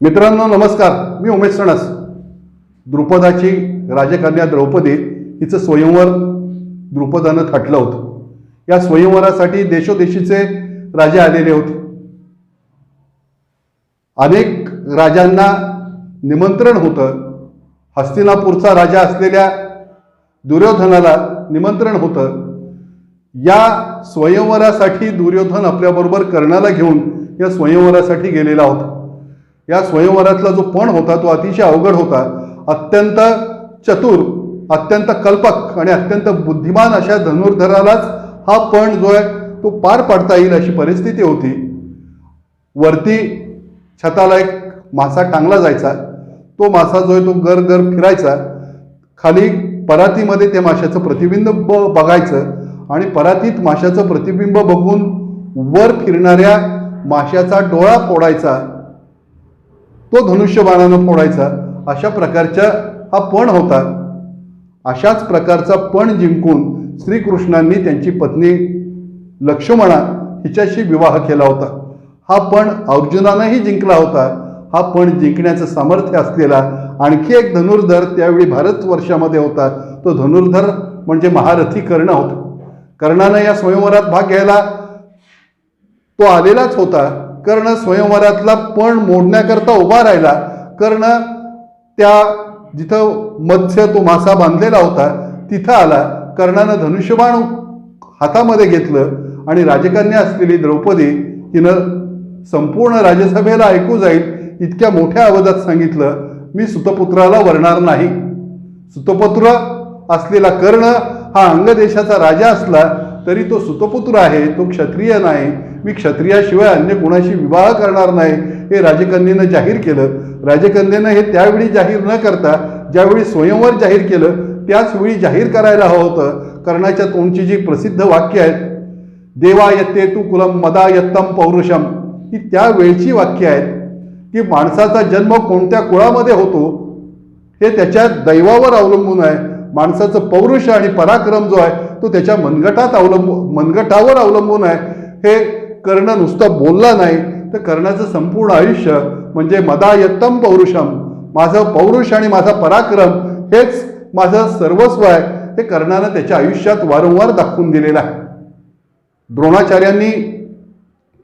मित्रांनो नमस्कार. मी उमेश सणस द्रुपदाची राजकन्या द्रौपदी हिचं स्वयंवर द्रुपदानं थाटलं होतं. या स्वयंवरासाठी देशोदेशीचे राजे आलेले होते. अनेक राजांना निमंत्रण होतं. हस्तिनापूरचा राजा असलेल्या दुर्योधनाला निमंत्रण होतं. या स्वयंवरासाठी दुर्योधन आपल्याबरोबर कर्णाला घेऊन या स्वयंवरासाठी गेलेला होता. या स्वयंवरातला जो पण होता तो अतिशय अवघड होता. अत्यंत चतुर अत्यंत कल्पक आणि अत्यंत बुद्धिमान अशा धनुर्धरालाच हा पण जो आहे तो पार पाडता येईल अशी परिस्थिती होती. वरती छताला एक मासा टांगला जायचा. तो मासा जो आहे तो गर गर फिरायचा. खाली परातीमध्ये त्या माशाचं प्रतिबिंब ब- बघायचं आणि परातीत माशाचं प्रतिबिंब बघून वर फिरणाऱ्या माशाचा डोळा फोडायचा. तो धनुष्यबाणानं फोडायचा. अशा प्रकारच्या हा पण होता. अशाच प्रकारचा पण जिंकून श्रीकृष्णांनी त्यांची पत्नी लक्ष्मणा हिच्याशी विवाह केला होता. हा पण अर्जुनानंही जिंकला होता. हा पण जिंकण्याचं सामर्थ्य असलेला आणखी एक धनुर्धर त्यावेळी भारतवर्षामध्ये होता. तो धनुर्धर म्हणजे महारथी कर्ण होता. कर्णानं या स्वयंवरात भाग घ्यायला तो आलेलाच होता. कर्ण स्वयंवरातला पण मोडण्याकरता उभा राहिला. कर्ण त्या जिथं मत्स्य तो मासा बांधलेला होता तिथं आला. कर्णानं धनुष्यबाण हातामध्ये घेतलं आणि राजकन्या असलेली द्रौपदी हिनं संपूर्ण राजसभेला ऐकू जाईल इतक्या मोठ्या आवाजात सांगितलं मी सुतपुत्राला वरणार नाही. सुतपुत्र असलेला कर्ण हा अंगदेशाचा राजा असला तरी तो सुतपुत्र आहे तो क्षत्रिय नाही मी क्षत्रियाशिवाय अन्य कोणाशी विवाह करणार नाही हे राजकन्येनं जाहीर केलं. राजकन्येनं हे त्यावेळी जाहीर न करता ज्यावेळी स्वयंवर जाहीर केलं त्याचवेळी जाहीर करायला हवं होतं. कर्णाच्या तोंडची जी प्रसिद्ध वाक्य आहेत देवा यत्ते तू कुलम मदा यत्तम पौरुषम ही त्या वेळची वाक्य आहेत. की माणसाचा जन्म कोणत्या कुळामध्ये होतो हे त्याच्या दैवावर अवलंबून आहे. माणसाचं पौरुष आणि पराक्रम जो आहे तो त्याच्या मनगटात अवलंबून मनगटावर अवलंबून आहे. हे कर्ण नुसतं बोलला नाही तर कर्णाचं संपूर्ण आयुष्य म्हणजे मदायत्तम पौरुषम. माझं पौरुष आणि माझा पराक्रम हेच माझं सर्वस्व आहे. हे कर्णानं त्याच्या आयुष्यात वारंवार दाखवून दिलेलं आहे. द्रोणाचार्यांनी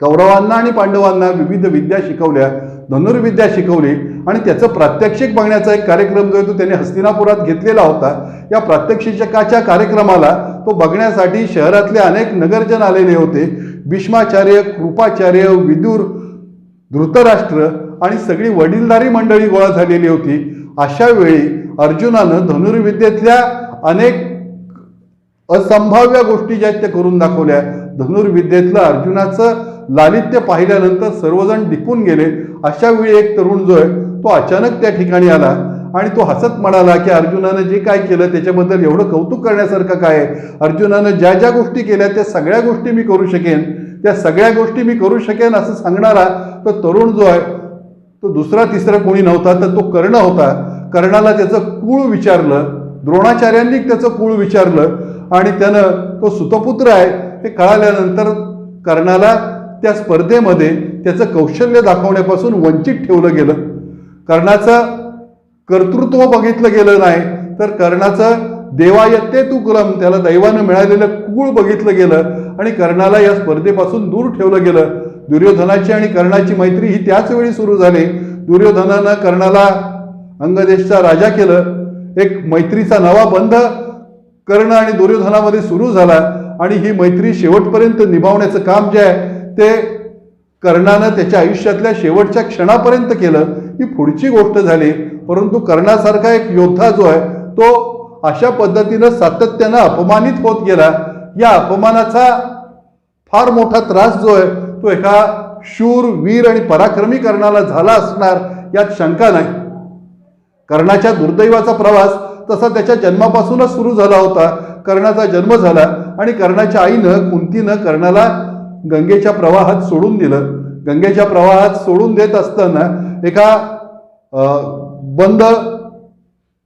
कौरवांना आणि पांडवांना विविध विद्या शिकवल्या. धनुर्विद्या शिकवली आणि त्याचं प्रात्यक्षिक बघण्याचा एक कार्यक्रम जो आहे तो त्यांनी हस्तिनापुरात घेतलेला होता. या प्रात्यक्षिकाच्या कार्यक्रमाला तो बघण्यासाठी शहरातले अनेक नगरजन आलेले होते. भीष्माचार्य कृपाचार्य विदुर धृतराष्ट्र आणि सगळी वडीलधारी मंडळी गोळा झालेली होती. अशा वेळी अर्जुनानं धनुर्विद्येतल्या अनेक असंभाव्य गोष्टी ज्या आहेत त्या करून दाखवल्या. धनुर्विद्येतलं अर्जुनाचं लालित्य पाहिल्यानंतर सर्वजण दिपून गेले. अशा वेळी एक तरुण जो आहे तो अचानक त्या ठिकाणी आला आणि तो हसत म्हणाला की अर्जुनानं जे काय केलं त्याच्याबद्दल एवढं कौतुक करण्यासारखं काय? आहे अर्जुनानं ज्या ज्या गोष्टी केल्या त्या सगळ्या गोष्टी मी करू शकेन. त्या सगळ्या गोष्टी मी करू शकेन असं सांगणारा तो तरुण जो आहे तो दुसरा तिसरा कोणी नव्हता तर तो कर्ण होता. कर्णाला त्याचं कुळ विचारलं. द्रोणाचार्यांनी त्याचं कुळ विचारलं आणि त्यानं तो सुतपुत्र आहे. हे कळाल्यानंतर कर्णाला त्या स्पर्धेमध्ये त्याचं कौशल्य दाखवण्यापासून वंचित ठेवलं गेलं. कर्णाचं कर्तृत्व बघितलं गेलं नाही तर कर्णाचं देवायत्ते तू त्याला दैवानं मिळालेलं कुळ बघितलं गेलं आणि कर्णाला या स्पर्धेपासून दूर ठेवलं गेलं. दुर्योधनाची आणि कर्णाची मैत्री ही त्याच वेळी सुरू झाली. दुर्योधनानं कर्णाला अंगदेशचा राजा केलं. एक मैत्रीचा नवा बंध कर्ण आणि दुर्योधनामध्ये सुरू झाला आणि ही मैत्री शेवटपर्यंत निभावण्याचं काम जे आहे ते कर्णानं त्याच्या आयुष्यातल्या शेवटच्या क्षणापर्यंत केलं ही पुढची गोष्ट झाली. परंतु कर्णासारखा एक योद्धा जो आहे तो अशा पद्धतीनं सातत्यानं अपमानित होत गेला. या अपमानाचा फार मोठा त्रास जो आहे तो एका शूर वीर आणि पराक्रमी कर्णाला झाला असणार यात शंका नाही. कर्णाच्या दुर्दैवाचा प्रवास तसा त्याच्या जन्मापासूनच सुरू झाला होता. कर्णाचा जन्म झाला आणि कर्णाच्या आईनं कुंतीनं कर्णाला गंगेच्या प्रवाहात सोडून दिलं. गंगेच्या प्रवाहात सोडून देत असताना एका बंद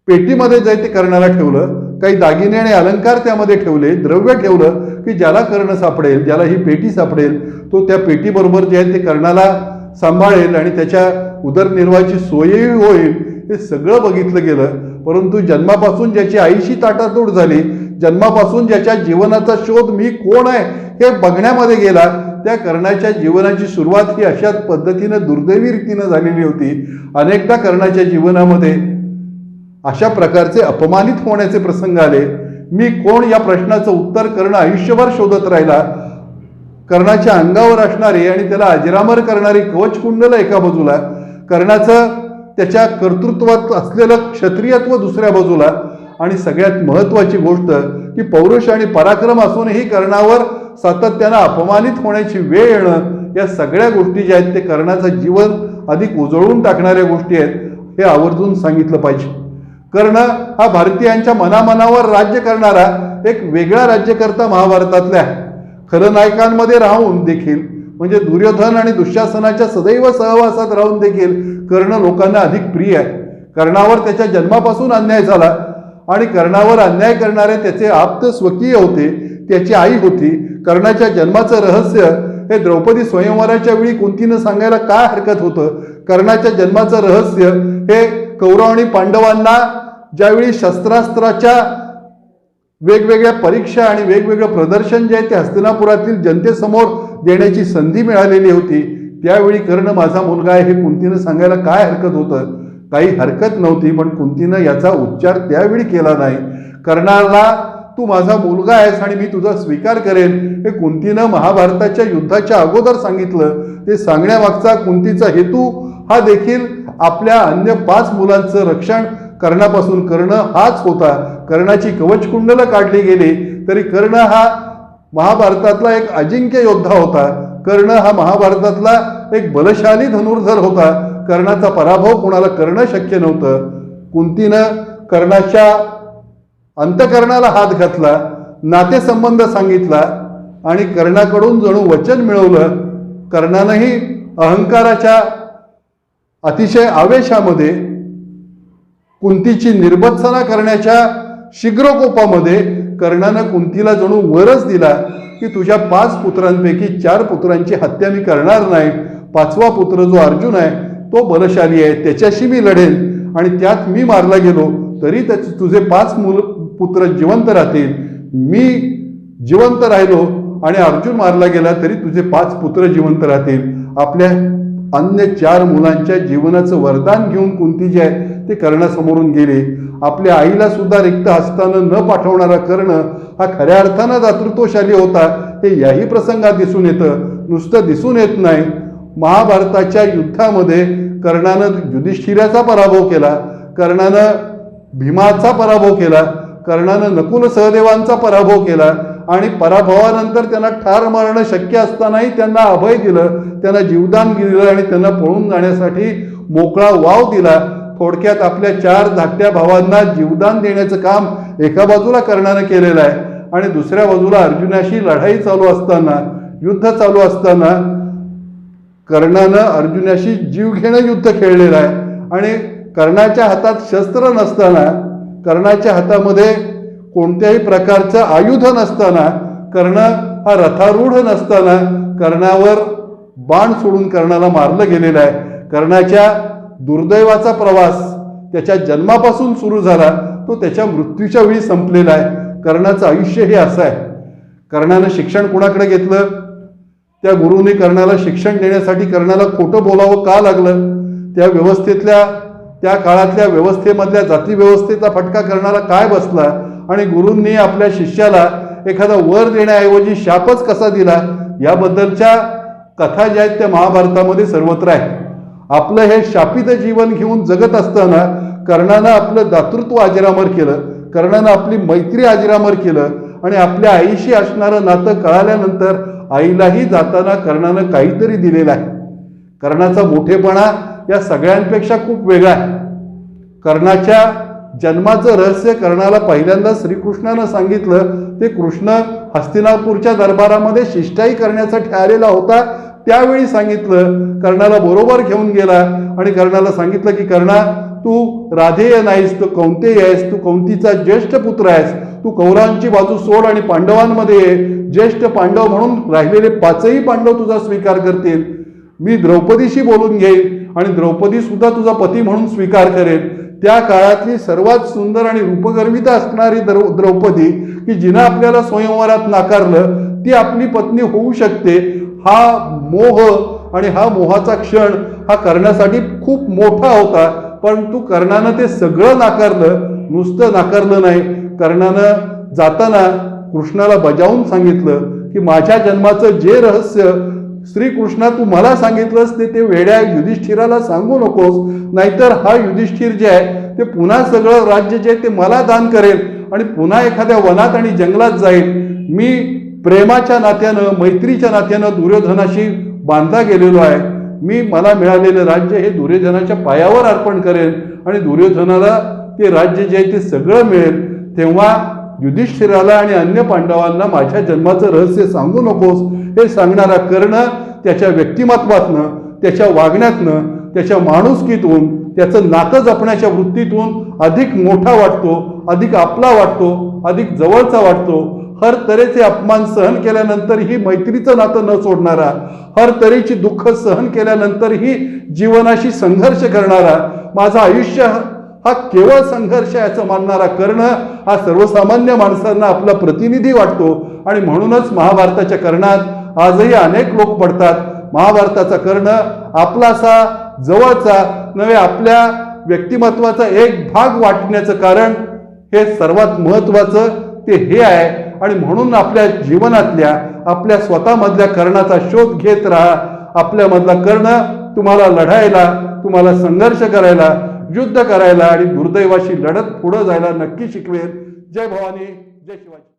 पेटीमध्ये जे ते कर्णाला ठेवलं काही दागिने आणि अलंकार त्यामध्ये ठेवले द्रव्य ठेवलं की ज्याला कर्ण सापडेल ज्याला ही पेटी सापडेल तो त्या पेटीबरोबर जे आहे ते कर्णाला सांभाळेल आणि त्याच्या उदरनिर्वाहाची सोयही होईल हे सगळं बघितलं गेलं. परंतु जन्मापासून ज्याची आईशी ताटातोड झाली जन्मापासून ज्याच्या जीवनाचा शोध मी कोण आहे हे बघण्यामध्ये गेला त्या कर्णाच्या जीवनाची सुरुवात ही अशाच पद्धतीनं दुर्दैवी रीतीनं झालेली होती. अनेकदा कर्णाच्या जीवनामध्ये अशा प्रकारचे अपमानित होण्याचे प्रसंग आले. मी कोण या प्रश्नाचं उत्तर करणं आयुष्यभर शोधत राहिला. कर्णाच्या अंगावर असणारी आणि त्याला अजरामर करणारी कवच कुंडला एका बाजूला कर्णाचं त्याच्या कर्तृत्वात असलेलं क्षत्रियत्व दुसऱ्या बाजूला आणि सगळ्यात महत्त्वाची गोष्ट की पौरुष आणि पराक्रम असूनही कर्णावर सातत्यानं अपमानित होण्याची वेळ येणं या सगळ्या गोष्टी ज्या आहेत ते कर्णाचं जीवन अधिक उजळून टाकणाऱ्या गोष्टी आहेत हे आवर्जून सांगितलं पाहिजे. कर्ण हा भारतीयांच्या मनामनावर राज्य करणारा एक वेगळा राज्यकर्ता महाभारतातला आहे. खलनायकांमध्ये राहून देखील म्हणजे दुर्योधन आणि दुःशासनाच्या सदैव सहवासात राहून देखील कर्ण लोकांना अधिक प्रिय आहे. कर्णावर त्याच्या जन्मापासून अन्याय झाला आणि कर्णावर अन्याय करणारे त्याचे आप्त स्वकीय होते त्याची आई होती. कर्णाच्या जन्माचं रहस्य हे द्रौपदी स्वयंवराच्या वेळी कुंतीनं सांगायला काय हरकत होतं? कर्णाच्या जन्माचं रहस्य हे कौरव आणि पांडवांना ज्यावेळी शस्त्रास्त्राच्या वेगवेगळ्या परीक्षा आणि वेगवेगळं प्रदर्शन जे आहे ते हस्तिनापुरातील जनतेसमोर देण्याची संधी मिळालेली होती त्यावेळी कर्ण माझा मुलगा आहे हे कुंतीनं सांगायला काय हरकत होतं? काही हरकत नव्हती पण कुंतीनं याचा उच्चार त्यावेळी केला नाही. कर्णाला तू माझा मुलगा आहेस आणि मी तुझा स्वीकार करेन हे कुंतीनं महाभारताच्या युद्धाच्या अगोदर सांगितलं. ते सांगण्यामागचा कुंतीचा हेतू हा देखील आपल्या अन्य पाच मुलांचं रक्षण कर्णापासून करणं हाच होता. कर्णाची कवचकुंडलं काढली गेली तरी कर्ण हा महाभारतातला एक अजिंक्य योद्धा होता. कर्ण हा महाभारतातला एक बलशाली धनुर्धर होता. कर्णाचा पराभव कोणाला करणं शक्य नव्हतं. कुंतीनं कर्णाच्या अंतकरणाला हात घातला नातेसंबंध सांगितला आणि कर्णाकडून जणू वचन मिळवलं. कर्णानंही अहंकाराच्या अतिशय आवेशामध्ये कुंतीची निर्बत्सना करण्याच्या शीघ्रकोपामध्ये कर्णानं कुंतीला जणू वरच दिला की तुझ्या पाच पुत्रांपैकी चार पुत्रांची हत्या मी करणार नाही. पाचवा पुत्र जो अर्जुन आहे तो बलशाली आहे त्याच्याशी मी लढेन आणि त्यात मी मारला गेलो तरी त्याचे तुझे पाच मुल पुत्र जिवंत राहतील. मी जिवंत राहिलो आणि अर्जुन मारला गेला तरी तुझे पाच पुत्र जिवंत राहतील. आपल्या अन्य चार मुलांच्या जीवनाचं वरदान घेऊन कुंती जे आहे ते कर्णासमोरून गेले. आपल्या आईला सुद्धा रिक्त हस्तानं न पाठवणारा कर्ण हा खऱ्या अर्थानं दातृत्वशाली होता. हे याही प्रसंगात दिसून येतं. नुसतं दिसून येत नाही. महाभारताच्या युद्धामध्ये कर्णानं युधिष्ठिराचा पराभव केला कर्णानं भीमाचा पराभव केला कर्णानं नकुल सहदेवांचा पराभव केला आणि पराभवानंतर त्यांना ठार मारणं शक्य असतानाही त्यांना अभय दिलं त्यांना जीवदान दिलं आणि त्यांना पळून जाण्यासाठी मोकळा वाव दिला. थोडक्यात आपल्या चार धाकट्या भावांना जीवदान देण्याचं काम एका बाजूला कर्णानं केलेलं आहे आणि दुसऱ्या बाजूला अर्जुनाशी लढाई चालू असताना युद्ध चालू असताना कर्णानं अर्जुनाशी जीवघेणं युद्ध खेळलेलं आहे. आणि कर्णाच्या हातात शस्त्र नसताना कर्णाच्या हातामध्ये कोणत्याही प्रकारचं आयुध नसताना कर्ण हा रथारूढ नसताना कर्णावर बाण सोडून कर्णाला मारलं गेलेलं आहे. कर्णाच्या दुर्दैवाचा प्रवास त्याच्या जन्मापासून सुरू झाला तो त्याच्या मृत्यूच्या वेळी संपलेला आहे. कर्णाचं आयुष्य हे असं आहे. कर्णानं शिक्षण कुणाकडे घेतलं? त्या गुरुने कर्णाला शिक्षण देण्यासाठी कर्णाला खोटं बोलावं का लागलं? त्या व्यवस्थेतल्या त्या काळातल्या व्यवस्थेमधल्या जाती व्यवस्थेचा फटका करणारा काय बसला? आणि गुरूंनी आपल्या शिष्याला एखादा वर देण्याऐवजी शापच कसा दिला? याबद्दलच्या कथा ज्या आहेत त्या महाभारतामध्ये सर्वत्र आहेत. आपलं हे शापित जीवन घेऊन जगत असताना कर्णानं आपलं दातृत्व अजरामर केलं. कर्णानं आपली मैत्री अजरामर केलं. आणि आपल्या आईशी असणारं नातं कळाल्यानंतर आईलाही जाताना कर्णानं काहीतरी दिलेलं आहे. कर्णाचा मोठेपणा या सगळ्यांपेक्षा खूप वेगळा आहे. कर्णाच्या जन्माचं रहस्य कर्णाला पहिल्यांदा श्रीकृष्णानं सांगितलं. ते कृष्ण हस्तिनापूरच्या दरबारामध्ये शिष्टाई करण्यासाठी आलेला होता त्यावेळी सांगितलं. कर्णाला बरोबर घेऊन गेला आणि कर्णाला सांगितलं की कर्णा तू राधेय नाहीस तू कौंतेय आहेस तू कौंतीचा ज्येष्ठ पुत्र आहेस. तू कौरांची बाजू सोड आणि पांडवांमध्ये ज्येष्ठ पांडव म्हणून राहिलेले पाचही पांडव तुझा स्वीकार करतील. मी द्रौपदीशी बोलून घेईन आणि द्रौपदी सुद्धा तुझा पती म्हणून स्वीकार करेन त्या काळातली सर्वात सुंदर आणि रूपगर्विता असणारी द्रौ द्रौपदी की जिनं आपल्याला स्वयंवरात नाकारलं ती आपली पत्नी होऊ शकते. हा मोह आणि हा मोहाचा क्षण हा करण्यासाठी खूप मोठा होता परंतु कर्णानं ते सगळं नाकारलं नुसतं नाकारलं नाही. कर्णानं जाताना कृष्णाला बजावून सांगितलं की माझ्या जन्माचं जे रहस्य श्रीकृष्णा तू मला सांगितलंस ते ते वेड्या युधिष्ठिराला सांगू नकोस. नाहीतर हा युधिष्ठिर जे आहे ते पुन्हा सगळं राज्य जे आहे ते मला दान करेल आणि पुन्हा एखाद्या वनात आणि जंगलात जाईल. मी प्रेमाच्या नात्यानं मैत्रीच्या नात्यानं दुर्योधनाशी बांधला गेलेलो आहे. मी मला मिळालेलं राज्य हे दुर्योधनाच्या पायावर अर्पण करेन आणि दुर्योधनाला ते राज्य जे आहे ते सगळं मिळेल. तेव्हा युधिष्ठिराला आणि अन्य पांडवांना माझ्या जन्माचं रहस्य सांगू नकोस हे सांगणारा कर्ण त्याच्या व्यक्तिमत्वातनं त्याच्या वागण्यातनं त्याच्या माणुसकीतून त्याचं नातं जपण्याच्या वृत्तीतून अधिक मोठा वाटतो अधिक आपला वाटतो अधिक जवळचा वाटतो. हर तऱ्हेचे अपमान सहन केल्यानंतरही मैत्रीचं नातं न सोडणारा हर तऱ्हेची दुःख सहन केल्यानंतरही जीवनाशी संघर्ष करणारा माझं आयुष्य हा केवळ संघर्ष याचं मानणारा कर्ण हा सर्वसामान्य माणसांना आपला प्रतिनिधी वाटतो आणि म्हणूनच महाभारताच्या कर्णात आजही अनेक लोक पडतात. महाभारताचा कर्ण आपलासा जवळचा नव्हे आपल्या व्यक्तिमत्वाचा एक भाग वाटण्याचं कारण हे सर्वात महत्त्वाचं ते हे आहे. आणि म्हणून आपल्या जीवनातल्या आपल्या स्वतःमधल्या कर्णाचा शोध घेत राहा. आपल्यामधला कर्ण तुम्हाला लढायला तुम्हाला संघर्ष करायला युद्ध करायला आणि दुर्दैवाशी लढत पुढं जायला नक्की शिकवेल जय भवानी जय शिवाजी.